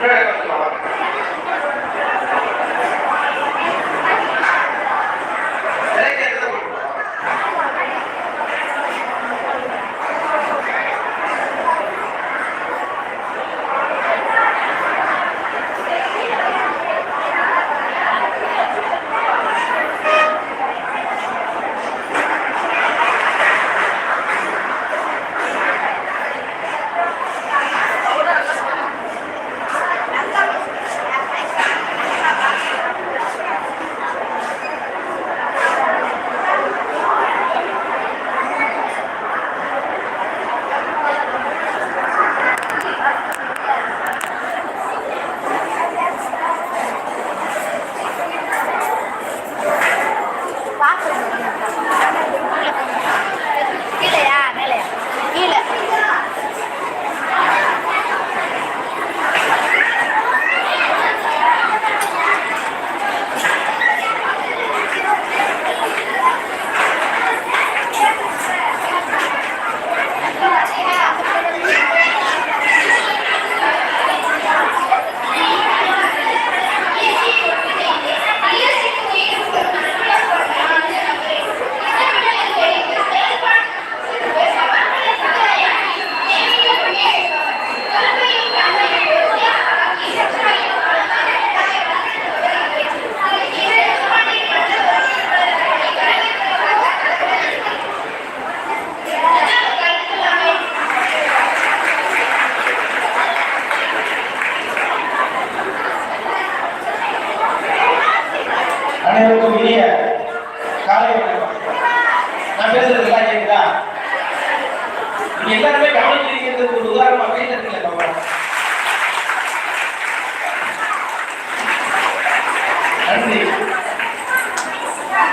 Thank you.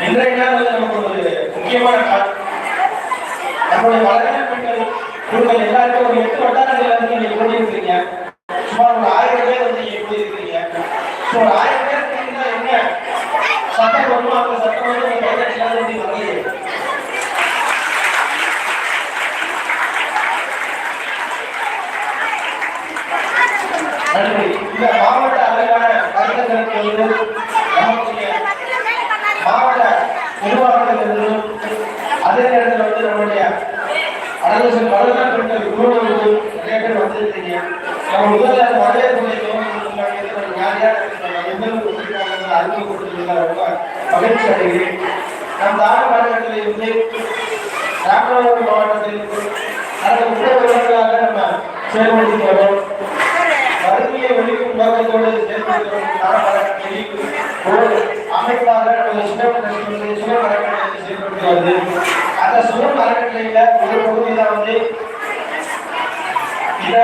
இன்றைய நாள் நமக்கு ஒரு முக்கியமான நாள். நம்முடைய நம்ம வறுமையை ஒழிக்கும் நோக்கத்தோடு செயல்படுத்தும் அமைப்பாக நமது அறக்கட்டளை செயல்படுத்தி அந்த சுகம் அறக்கட்டளையில ஒரு பகுதியில வந்து இத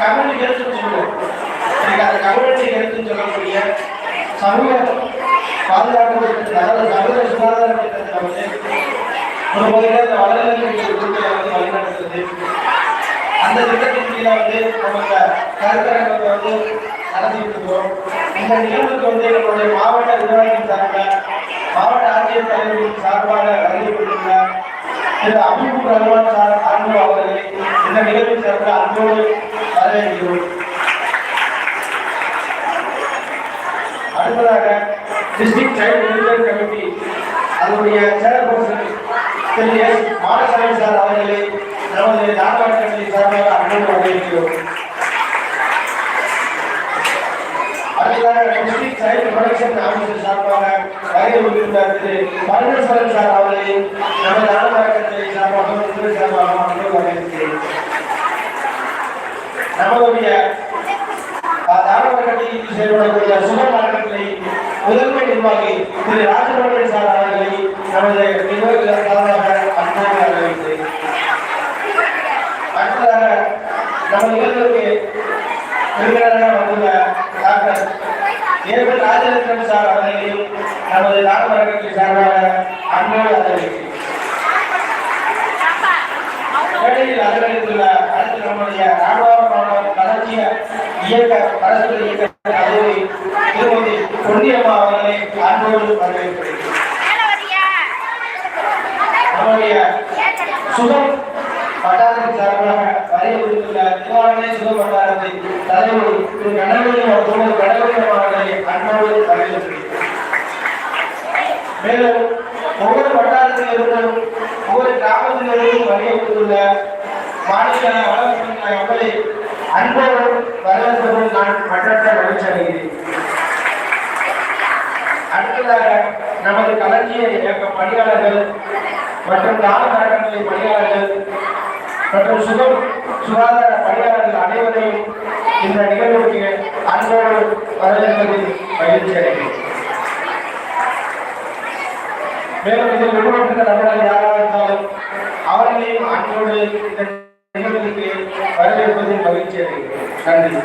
கம்யூனிட்டி ஹெல்த்னு சொல்லுவோம் அந்த கம்யூனிட்டி ஹெல்த்னு சொல்லக்கூடிய சமூக பாதுகாப்பு திட்டத்தில், அதாவது சமூக சுகாதார திட்டத்தில் வந்து ஒரு பகுதியில் இந்த அந்த திட்டத்தின் வந்து நம்ம இந்த கருத்தரங்கத்தை வந்து நடத்திட்டு இருக்கிறோம் இந்த நிகழ்வுக்கு வந்து நம்மளுடைய மாவட்ட நிர்வாகிகள் சார்பில் மாவட்ட ஆட்சியர் தலைவரின் சார்பாக அறிவிக்கப்பட்டுள்ள திரு அபிபு ரஹ்மான் சார் அன்பு அவர்களை இந்த நிகழ்வின் சார்பில் அன்போடு வரவேற்கிறோம். அடுத்ததாக டிஸ்ட்ரிக்ட் சைல்டு வெல்ஃபேர் கமிட்டி அதனுடைய சேர்பர்சன் திரு எஸ் மாடசாமி சார் அவர்களை நமது நாடாளு கட்சி சார்பாக அன்போடு வரவேற்கிறோம். அடுத்ததாக டிஸ்ட்ரிக்ட் சைல்டு ப்ரொடக்ஷன் ஆஃபீஸர் சார்பாக வருகை உள்ள திரு பரமேஸ்வரன் சார் அவர்களை நமது நாடாளு கட்சி சார்பாக திரு சார்பாக அன்போடு வரவேற்கிறேன். நம்மளுடைய தாராள செயல்படக்கூடிய சுகம் அறக்கட்டளை முதன்மை நிர்வாகி திரு ராஜபவன் சார் அவர்களை நமது நிர்வாகிகள் சார்பாக அன்போடு வரவேற்கிறேன் அடுத்ததாக நம்ம நிகழ்வுக்கு விருந்தினராக வந்துள்ள டாக்டர் ஏபல் ராஜரத்னம் சார் அவர்களையும் நமது தாராள கட்சி சார்பாக அன்போடு வரவேற்கிறேன். மேடையில் அலுவலகத்தில் அடுத்து நம்முடைய ராணுவ மாணவர் இயக்க பரஸ்பர இயக்க தலைவி திருமதி பொன்னியம்மா அவர்களை அன்போடு வரவேற்கிறேன் நம்முடைய சுகம் வட்டாரத்தின் சார்பாக வரையறுத்துள்ள திருவாரூரை சுகம் வட்டாரத்தை தலைவர் திரு கணவரி மற்றும் கணவரி அவர்களை அன்போடு வரவேற்கிறேன் மேலும் ஒவ்வொரு வட்டாரத்தில் இருந்தும் ஒவ்வொரு கிராமத்திலிருந்தும் வலியுறுத்துள்ள மாநில வளர்ச்சி மக்களை அன்போடு வரவேற்பதில் நான் மற்ற மகிழ்ச்சி அடைகிறேன் அடுத்ததாக நமது கலஞ்சிய இயக்க பணியாளர்கள் மற்றும் தான அறக்கட்டளை பணியாளர்கள் மற்றும் சுகம் சுகாதார பணியாளர்கள் அனைவரையும் இந்த நிகழ்வுக்கு அன்போடு வரவேற்பதில் மகிழ்ச்சி அடைகிறேன் மேலும் இதில் உருவெடுத்த நபர்கள் யாராக இருந்தாலும் அவர்களையும் அன்போடு இந்த நிகழ்வுக்கு வரவேற்பதில் மகிழ்ச்சி அடைகிறேன். நன்றி.